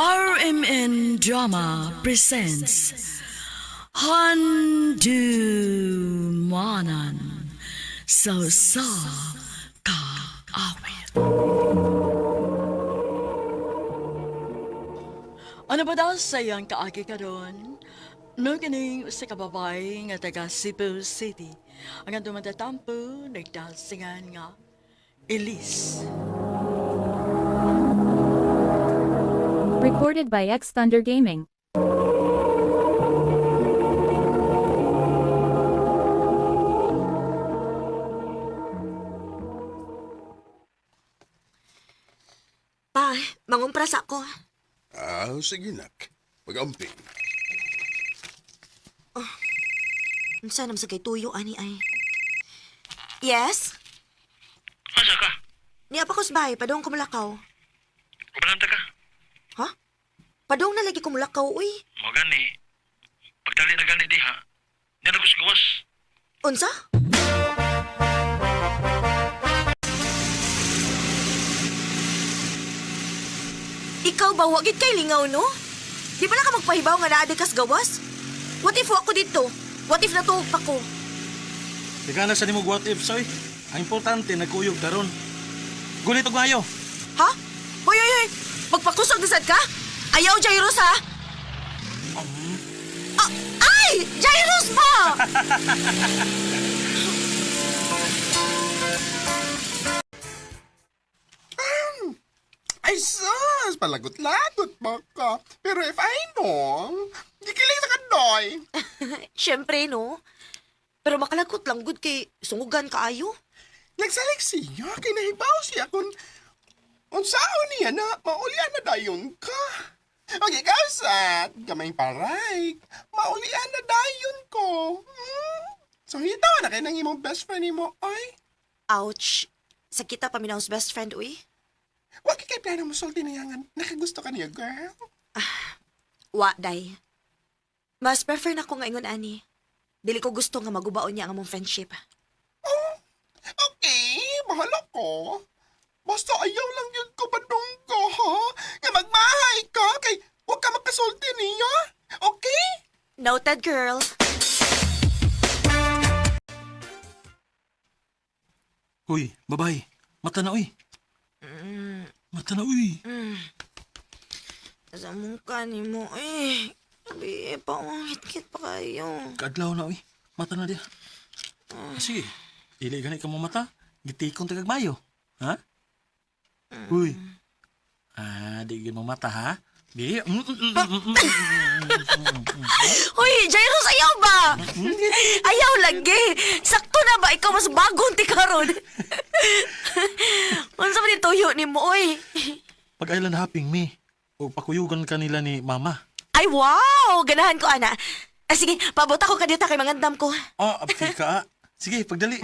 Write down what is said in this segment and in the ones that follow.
RMN Drama presents Handumanan So Sa Ka Awit Ano ba daw sa iyang kaagi ka doon? No ganing sa kababay nga taga Cebu City ang atong matatampo nagdasingan nga Elise. Recorded by X Thunder Gaming. Pa, mangumpras ako. Ah, sige nak. Pag-amping. Unsa nam sa kay tuyo ani ay. Yes? Asa ka? Ni apa ko sa bahay, padong kumulakaw. Kumalanta ka? Padong na lagi kumulakaw, uy. Mo gani. Pagdali na gani diha. Yan ako gawas. Unsa? Ikaw ba, wagit kay lingaw, no? Di ba na ka magpahibaw nga naadi kas gawas? What if ako dito? What if natuog pa ko? Ika na sa nimog what if, soy. Ang importante, nagkuyog daron. Gulit og mayo. Ha? Hoy, hoy, hoy! Magpakusog na sad ka? Ayaw, Jairus, ha? Ah, ay! Jairus ba? Ay sus! Palagot-lagot pa ka. Pero if I know, di kiling sa kandoy. Siyempre, no? Pero makalakot lang good kay sungugan kaayo. Nagsalik siya, kay nahibaw siya kung unsaon niya na maulian na dayon ka. Ang ikaw sad, kamay paray, maulian na dayon ko. Hmm? So hitaw na kay nang imong best friend mo, ay. Ouch. Sa kita pa minahos best friend, uy. Wag kay plano mo sulti na yangan. Nakagusto ka niya, girl. Wa, day. Mas prefer na ko nga ingon, ani. Dili ko gusto nga magubaon niya ang among friendship. Okay, bahala ko. Basta ayaw lang yun ko badong ko, ha? Nga magmahay ka, kay huwag ka makasulti niya. Okay? Noted, girl. Uy, babay. Mata na, uy. Mata na, uy. Sa mukha ni mo, eh. Sabi, pa, hit pa kayo. Kaadlaw na, uy. Mata na diya. Ah, sige. Dili gani ka mo mata. Gitikon tagag mayo. Ha? Uy. Ah, di mo mata, ha? Di. Hoy, Jairus, ayaw ba? ayaw lagi. Sakto na ba? Ikaw mas bagong tikaron. Unsa man yung tuyo ni mo, oy? Pag island hopping me. O pakuyugan kanila ni mama. Ay, wow! Ganahan ko, ana. Ah, sige, pabuta ko kadita kay mangandam ko. Ah, abti ka. Sige, pagdali.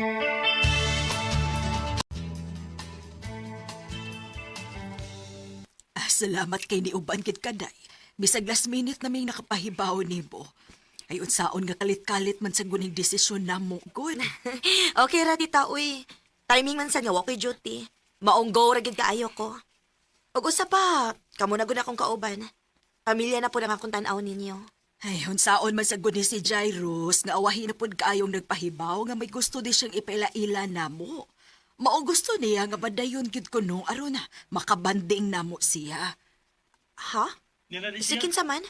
Salamat kay ni Uban kid kaday. Bisag last minute naming nakapahibaw nimo. Ay unsaon nga kalit-kalit man sa guning desisyon namo good. okay, ra tita, uy. Timing man sa nga, wako'y duty. Maong go, ragid kaayo ko. Ug usa pa, kamo na gud akong kauban. Pamilya na po na akong tanaw ninyo. Ay unsaon man sa guni si Jairus nga awahi na pud kaayong nagpahibaw nga may gusto di siyang ipaila-ila namo. Mao gusto niya nga badayon gid ko nung aron na makabanding namo siya. Ha? Yan na di Sikin sa man?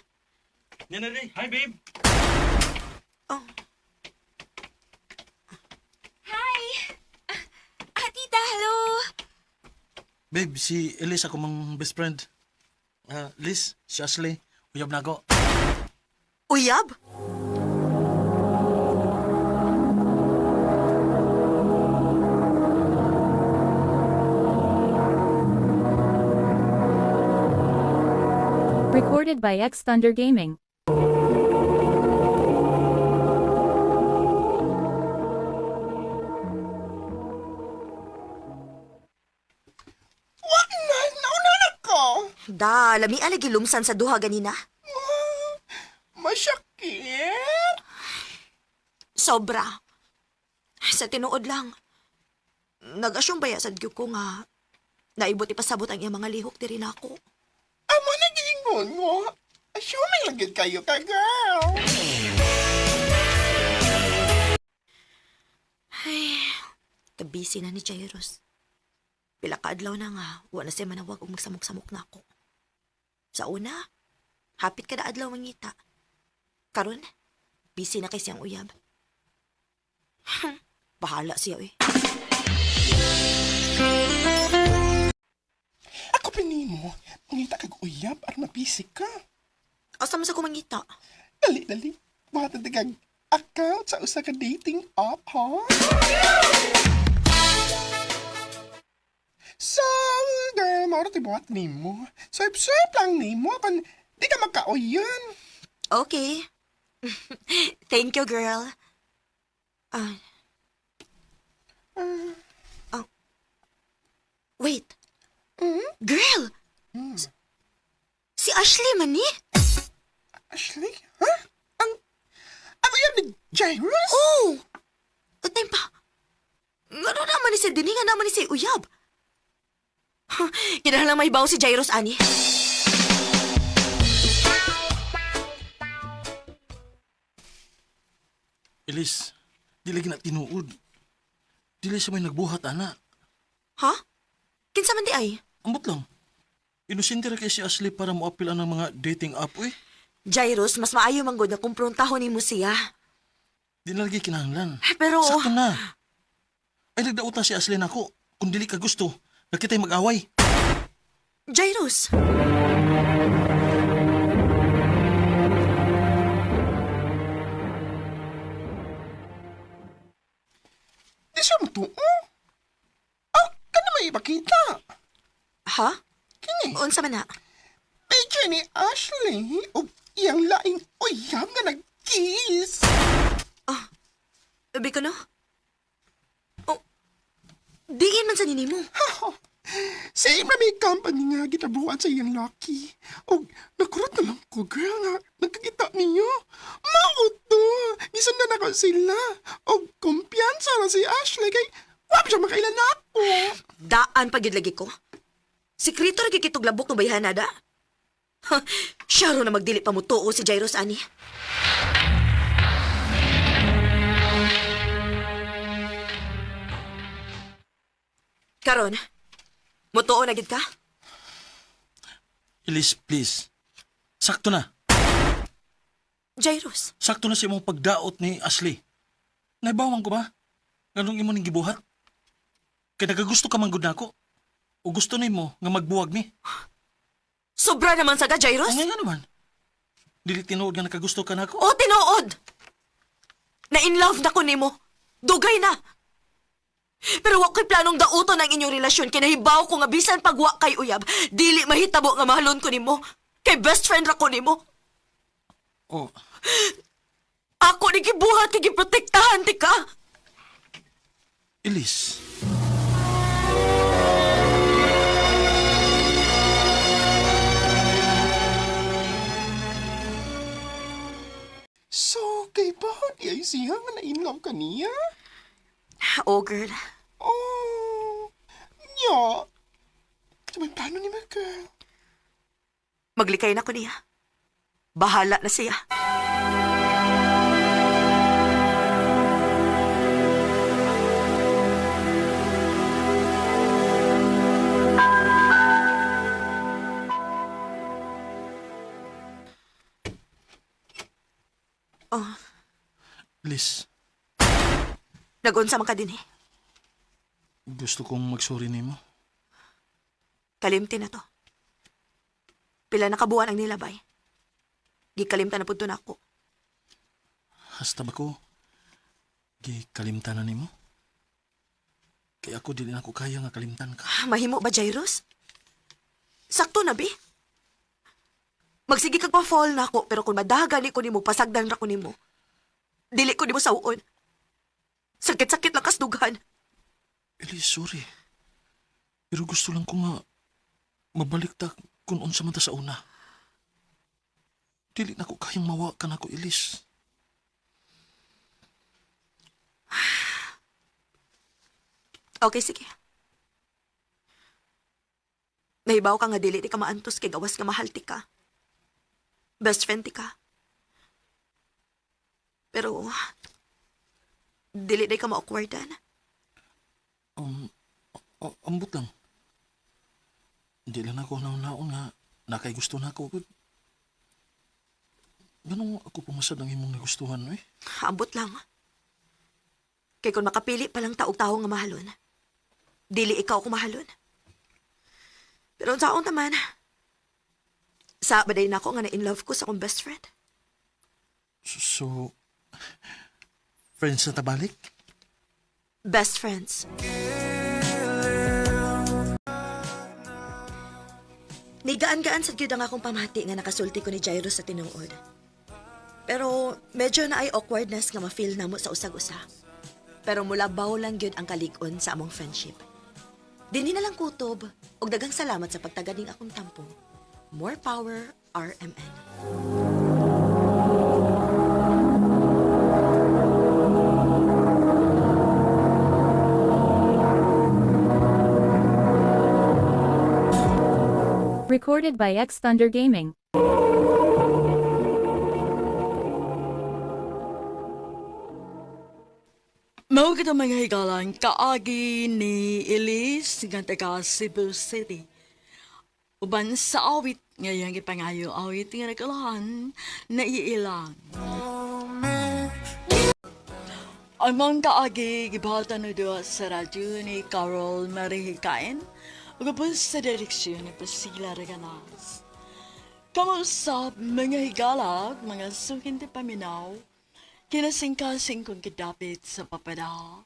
Yan na di. Hi, babe. Oh. Ah, tita, hello. Babe, si Elise ako mang best friend. Ah, Liz, si Ashley. Uyab na ako. Uyab? Recorded by X Thunder Gaming. Wag na, nauna na ko. Da, lami alagi lumsan sa duha ganina. Masyakit. Sobra. Sa tinuod lang. Nag-asyong bayasad gyud ko nga naibot ipasabot ang iyang mga lihok diri nako. Amo naging Ingon nga. Assuming lagid kayo ka, girl. Ay, kabisi na ni Jairus. Pila ka adlaw na nga, wala siya manawag o magsamok-samok na ako. Sa una, hapit kada adlaw mangita. Karon, busy na kay siyang uyab. Bahala siya eh. Ako pinimo, mangita kag uyab at mabisik ka. Asa man sa kumangita? Dali, dali. Mga kag account sa usa ka dating app, ha? So, girl, mauro tibuhat nimo. Swipe-swipe lang nimo kung di ka magkauyan. Okay. Thank you, girl. Ah. oh. Wait. Girl! S- Si Ashley man ni? Ashley, ha? Ang, ang uyab ni Jairus? Oh! Utay pa. Ngano naman ni si Dini nga naman ni si Uyab? Kinahanglan may baw si Jairus, ani. Ilis, di lagi na tinuod. Dili siya may nagbuhat, ana. Ha? Kinsa man di ay? Ambot lang. Inusinti ra kay si Ashley para mo-appeal ang mga dating app, eh. Jairus, mas maayo man gud na kumprontahon nimo siya. Di na lagi kinahanglan. Pero Sakto na. Ay, nagdauta si Ashley nako. Kung dili ka gusto, nakita'y mag-away. Jairus. Di siya matuo. Oh, ka na may ipakita. Ha? Kini, Unsa man na? picture ni Ashley o iyang laing uyab nga nag-kiss. Sabi ko no? Oh, diin man sa ninimo. Same na may company nga gitabuhan sa iyang lucky. O, nakurot na lang ko, girl, nga nagkakita niyo. Mao to. Gisundan ako sila. O, kumpiyansa na si Ashley kay wap siya makailan ako. Daan pagid lagi ko. Sikreto ra gikitog labok no bayhan nada. Ha, siya na magdili pa mo tuo si Jairus ani. Karon, mutuo na gid ka? Ilis, please. Sakto na. Jairus, Sakto na si imong pagdaot ni Ashley. Naibawang ko ba? Ganong imo ning gibuhat? Kaya nagagusto ka manggod nako. O gusto na mo nga magbuwag mi. sobra naman sa Jairus. nga nga naman. Dili tinuod nga nakagusto ka nako. O tinuod! Na in love na ko nimo. Dugay na. Pero wa ko'y planong dauton ang inyong relasyon kinahibaw ko nga bisan pagwa kay uyab, dili mahitabo nga mahalon ko nimo. Kay best friend ra ko nimo. O, Ako ni gibuhat giprotektahan ti ka. Ilis. So, kay ba di ay siya nga na-inlove ka niya? Oh, girl. Oh, nya. Sa may plano ni mga girl. Maglikay na ko niya. Bahala na siya. Oh, Ilis, nagunsa man ka din eh. gusto kong magsorry nimo. Kalimti na to. Pila na kabuan ang nilabay. Gikalimta na po na ako. Hasta ba ko? Gikalimtan na nimo? Kaya ako dili na ako kaya nga kalimtan ka. Mahimo ba, Jairus? Sakto na, bi. Magsige kag pa-fall na ako, pero kung madagani ko nimo, pasagdan ra ko nimo. Dili ko nimo sauon. Sakit-sakit lang kas dugan. Ilis, sorry. Pero gusto lang ko nga mabalik ta kung unsa man ta sa una. Dili na ko kayang mawa ka na ko, Ilis. Okay, sige. Nahibaw ka nga dili di ka maantos kay gawas nga mahal ti ka. Best friend ka. Pero, dili day ka ma-awkwardan. Um, a- ambot lang. Hindi lang ako naon nga nakay gusto na ako. Ganun ako pumasad ang imong nagustuhan, eh. Ambot lang. Kay kung makapili pa lang taog tao nga mahalon, dili ikaw ko mahalon. Pero sa akong taman, sa baday na ako nga na in love ko sa akong best friend. So, friends na tabalik? Best friends. Nigaan-gaan sa gyud ang akong pamati nga nakasulti ko ni Jairo sa tinuod. Pero medyo na ay awkwardness nga ma-feel namo sa usag-usa. Pero mula baw lang gyud ang kalig-on sa among friendship. Dini na lang kutob ug dagang salamat sa pagtaganing akong tampo. More power, RMN. Recorded by X Thunder Gaming. Mao kita mga higalan kaagi ni Elise nga taga Cebu City. Uban sa awit ngayang ipangayo awit nga nagkalahan na iilang. Ang mga kaagi gibahatan no doon sa radyo ni Carol Marihikain ug ubos sa direksyon ni Priscilla Reganas. Kamusta mga higalag, mga sukin ti paminaw, kinasingkasing kong kidapit sa papada.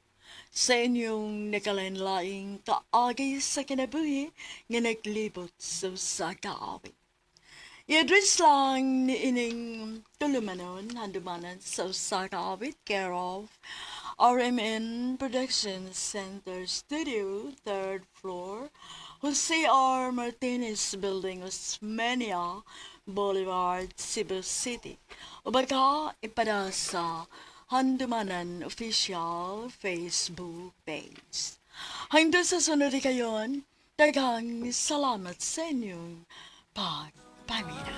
Sa inyong nakalanlaing kaagay sa kinabuhi nga naglibot sa sa kaawit. I-address lang ni ining tulumanon handumanan sa sa kaawit care of RMN Production Center Studio, third floor, Jose R. Martinez Building, Osmeña, Boulevard, Cebu City. O baka ipada sa Handumanan Official Facebook page. Hanggang sa sunod kayon, daghang salamat sa inyong pagpamina.